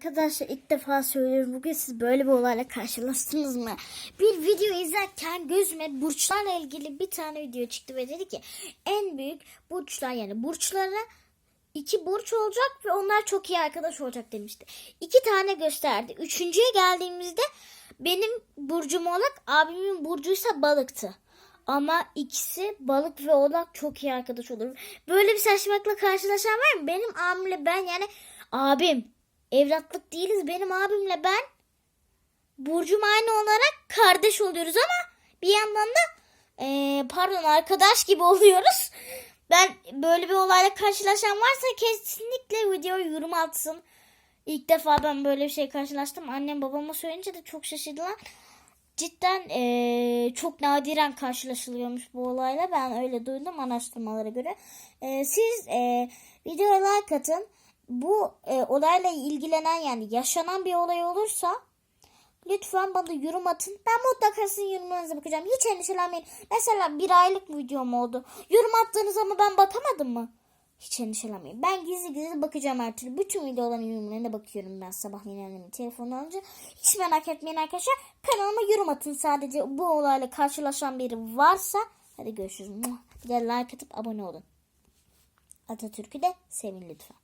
Arkadaşlar ilk defa söylüyorum. Bugün siz böyle bir olayla karşılaştınız mı? Bir video izlerken gözüme burçlarla ilgili bir tane video çıktı ve dedi ki en büyük burçlar yani burçlara iki burç olacak ve onlar çok iyi arkadaş olacak demişti. İki tane gösterdi. Üçüncüye geldiğimizde benim burcum oğlak, abimin burcuysa balıktı. Ama ikisi balık ve oğlak çok iyi arkadaş olur. Böyle bir saçmalıkla karşılaşan var mı? Benim abimle ben yani abim evlatlık değiliz. Benim abimle ben burcum aynı olarak kardeş oluyoruz ama bir yandan da eee, pardon arkadaş gibi oluyoruz. Ben böyle bir olayla karşılaşan varsa kesinlikle videoyu yorum atsın. İlk defa ben böyle bir şey karşılaştım. Annem babama söyleyince de çok şaşırdılar. Cidden eee, çok nadiren karşılaşılıyormuş bu olayla. Ben öyle duydum araştırmalara göre. Eee, siz eee videoya like atın. Bu eee, olayla ilgilenen yani yaşanan bir olay olursa lütfen bana yorum atın. Ben mutlaka sizin yorumlarınıza bakacağım. Hiç endişelenmeyin. Mesela bir aylık videom oldu. Yorum attığınız ama ben bakamadım mı? Hiç endişelenmeyin. Ben gizli gizli bakacağım her türlü. Bütün videoların yorumlarına bakıyorum ben sabahleyin annemin telefonu alınca. Hiç merak etmeyin arkadaşlar. Kanalıma yorum atın sadece bu olayla karşılaşan biri varsa. Hadi görüşürüz. Bir de like atıp abone olun. Atatürk'ü de sevin lütfen.